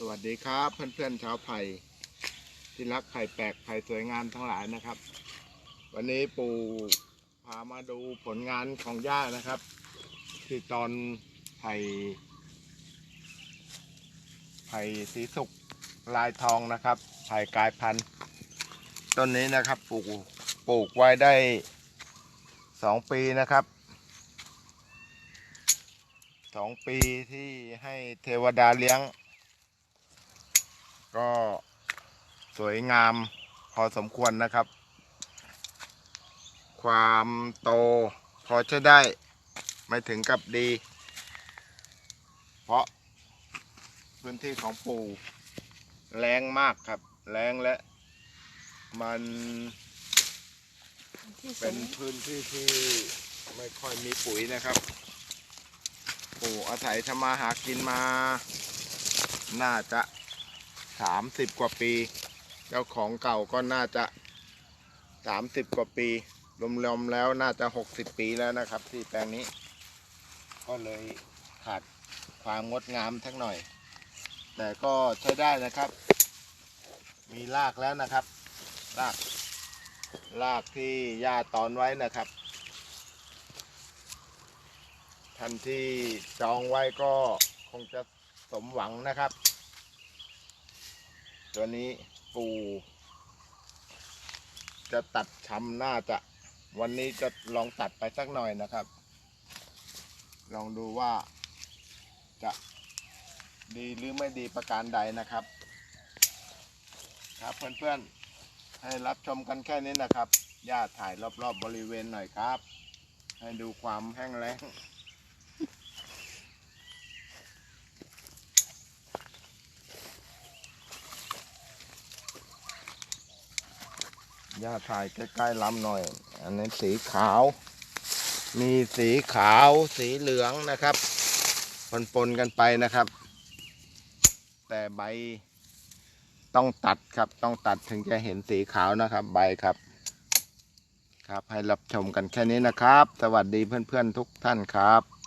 สวัสดีครับเพื่อนๆชาวไผ่ที่รักไผ่แปลกไผ่สวยงามทั้งหลายนะครับ วันนี้ปู่พามาดูผลงานของย่านะครับ ที่ตอนไผ่ไผ่สีสุกลายทองนะครับไผ่กลายพันธุ์ต้นนี้นะครับปลูกปลูกไว้ได้สองปีนะครับสองปีที่ให้เทวดาเลี้ยง ก็สวยงามพอสมควรนะครับ ความโตพอใช้ได้ ไม่ถึงกับดี เพราะพื้นที่ของปู่แรงมากครับ แรงและ มันเป็นพื้นที่ที่ไม่ค่อยมีปุ๋ยนะครับ ปู่อาศัยทำมาหากินมา น่าจะ สามสิบกว่าปี เจ้าของเก่าก็น่าจะสามสิบกว่าปี รวมๆแล้วน่าจะหกสิบปีแล้วนะครับ ที่แปลงนี้ ก็เลยขาดความงดงามทั้งหน่อย แต่ก็ใช้ได้นะครับ มีรากแล้วนะครับ ราก รากที่ย่าตอนไว้นะครับ ท่านที่จองไว้ก็คงจะสมหวังนะครับ ตัวนี้ปูจะตัดชำน่าจะ วันนี้จะลองตัดไปสักหน่อยนะครับ ลองดูว่าจะดีหรือไม่ดีประการใดนะครับ ครับเพื่อนๆ ให้รับชมกันแค่นี้นะครับ ย่าถ่ายรอบๆบบริเวณหน่อยครับ ให้ดูความแห้งแล้ง ย่าถ่ายใกล้ๆลำหน่อย อันนี้สีขาว มีสีขาวสีเหลืองนะครับปนๆกันไปนะครับ แต่ใบต้องตัดครับ ต้องตัดถึงจะเห็นสีขาวนะครับ ใบครับ ครับให้รับชมกันแค่นี้นะครับ สวัสดีเพื่อนๆทุกท่านครับ